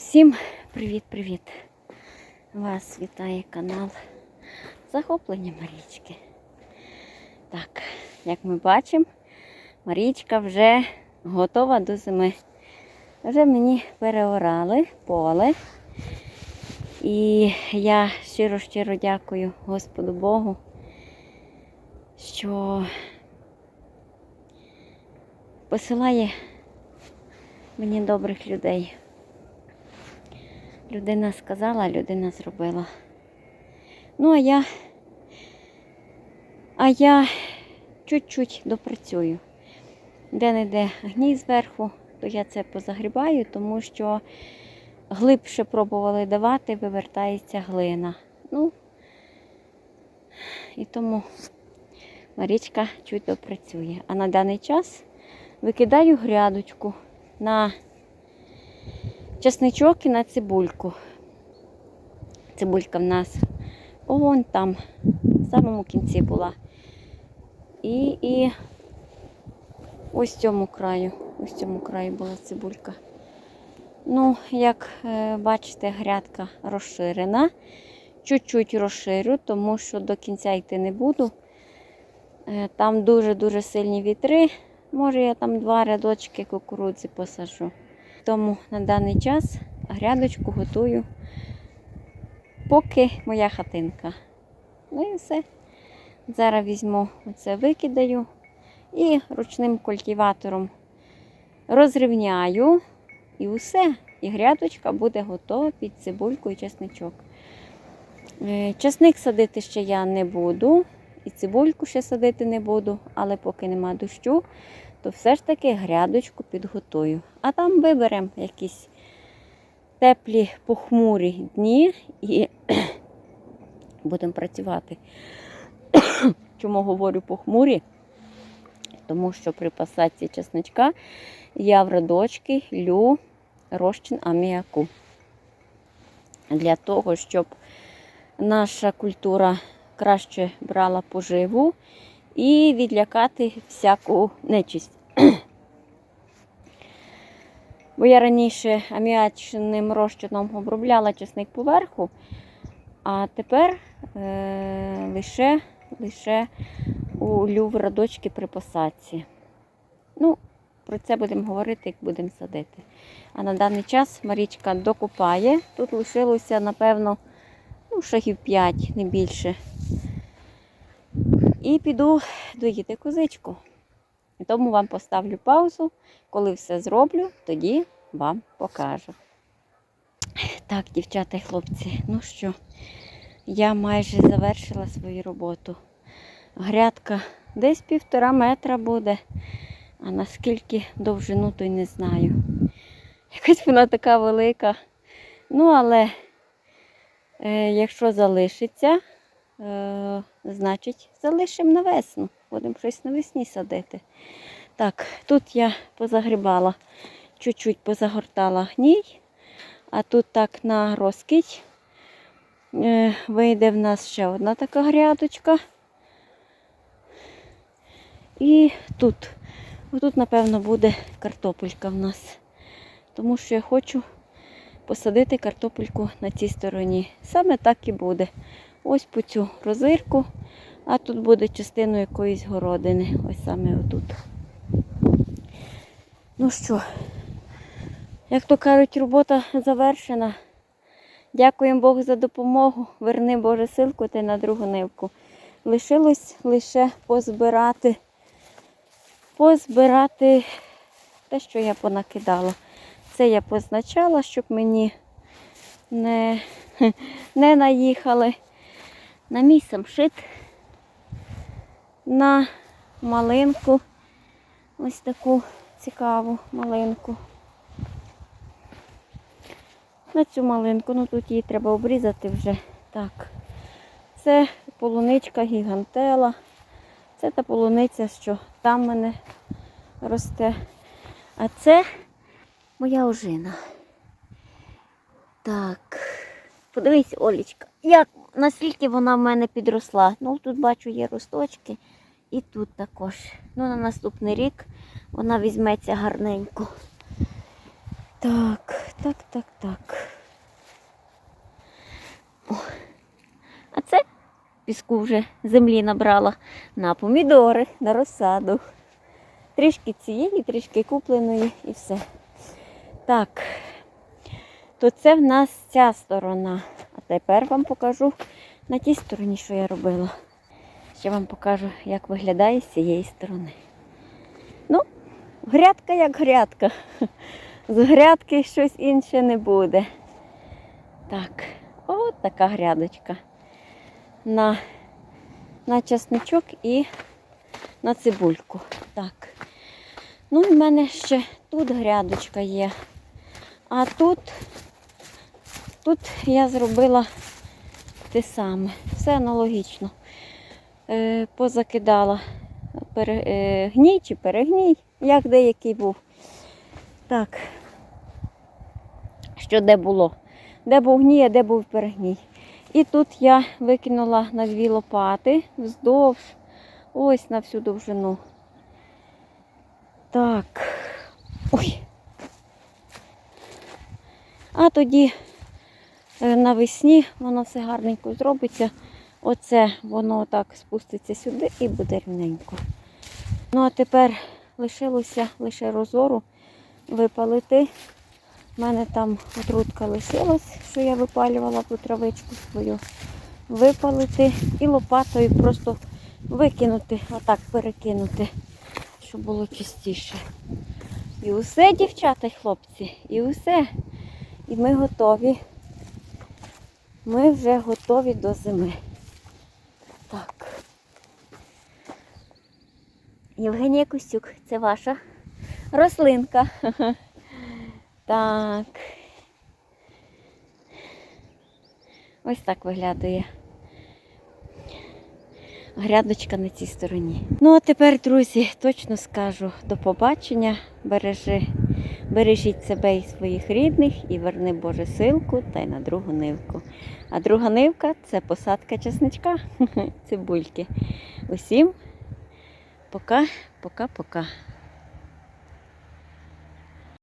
Усім привіт-привіт! Вас вітає канал Захоплення Марічки. Так, як ми бачимо, Марічка вже готова до зими. Вже мені переорали поле. І я щиро-щиро дякую Господу Богу, що посилає мені добрих людей. Людина сказала, людина зробила. Ну, а я, а я чуть-чуть допрацюю. Де-не-де гній зверху, то я це позагрібаю, тому що глибше пробували давати, вивертається глина. Ну, і тому Марічка чуть допрацює. А на даний час викидаю грядочку на чесничок і на цибульку. Цибулька в нас вон там, в самому кінці була. І, і ось цьому краю, ось цьому краю була цибулька. Ну, як е, бачите, грядка розширена. Чуть-чуть розширю, тому що до кінця йти не буду. Е, Там дуже-дуже сильні вітри. Може, я там два рядочки кукурудзи посаджу. Тому на даний час грядочку готую, поки моя хатинка. Ну і все. Зараз візьму оце, викидаю і ручним культиватором розрівняю і все. І грядочка буде готова під цибульку і чесничок. Е, Чесник садити ще я не буду, і цибульку ще садити не буду, але поки нема дощу, то все ж таки грядочку підготую. А там виберемо якісь теплі похмурі дні і будемо працювати. Чому говорю похмурі? Тому що при посадці чесничка я в родочки лю розчин аміаку. Для того, щоб наша культура краще брала поживу і відлякати всяку нечисть. Бо я раніше аміачним розчином обробляла чесник поверху, а тепер е, лише, лише у в радочки при посадці. Ну, про це будемо говорити, як будемо садити. А на даний час Марічка докупає. Тут лишилося, напевно, ну, шагів 5, не більше. І піду доїти козичку. Тому вам поставлю паузу. Коли все зроблю, тоді вам покажу. Так, дівчата і хлопці, ну що, я майже завершила свою роботу. Грядка десь півтора метра буде, а наскільки довжину, то й не знаю. Якась вона така велика. Ну, але е, якщо залишиться, е, значить залишимо на весну. Будемо щось навесні садити. Так, тут я позагрібала, чуть-чуть позагортала гній, а тут так на розкидь е, вийде в нас ще одна така грядочка. І тут, отут, напевно, буде картопелька в нас. Тому що я хочу посадити картопельку на цій стороні. Саме так і буде. Ось по цю розирку, а тут буде частиною якоїсь городини. Ось саме отут. Ну що, як то кажуть, робота завершена. Дякуємо Богу за допомогу. Верни Боже силку ти на другу нивку. Лишилось лише позбирати, позбирати те, що я понакидала. Це я позначала, щоб мені не, не наїхали на мій самшит, на малинку. Ось таку цікаву малинку. На цю малинку, ну тут її треба обрізати вже. Так. Це полуничка гігантела. Це та полуниця, що там мене росте. А це моя ожина. Так. Подивись, Олічка, як, наскільки вона в мене підросла. Ну, тут бачу є росточки. І тут також. Ну, на наступний рік вона візьметься гарненько. Так, так, так, так. О. А це піску вже землі набрала на помідори, на розсаду. Трішки цієї, трішки купленої і все. Так, то це в нас ця сторона. А тепер вам покажу на тій стороні, що я робила. Ще вам покажу, як виглядає з цієї сторони. Ну, грядка як грядка. З грядки щось інше не буде. Так, от така грядочка. На, на часничок і на цибульку. Так. Ну, в мене ще тут грядочка є. А тут, тут я зробила те саме. Все аналогічно. Е, позакидала е, гній чи перегній, як деякий був. Так. Що де було? Де був гній, а де був перегній. І тут я викинула на дві лопати вздовж, ось на всю довжину. Так. Ой. А тоді навесні воно все гарненько зробиться. Оце воно так спуститься сюди і буде рівненько. Ну а тепер лишилося лише розору випалити. У мене там отрутка лишилась, що я випалювала ту травичку свою. Випалити і лопатою просто викинути, отак перекинути, щоб було чистіше. І усе, дівчата й хлопці, і усе. І ми готові. Ми вже готові до зими. Так. Євгенія Костюк, це ваша рослинка. Так. Ось так виглядає грядочка на цій стороні. Ну, а тепер, друзі, точно скажу до побачення. Бережи, бережіть себе і своїх рідних і верни Боже силку та й на другу нивку. А друга нивка це посадка чесничка, цибульки. Усім пока, пока, пока.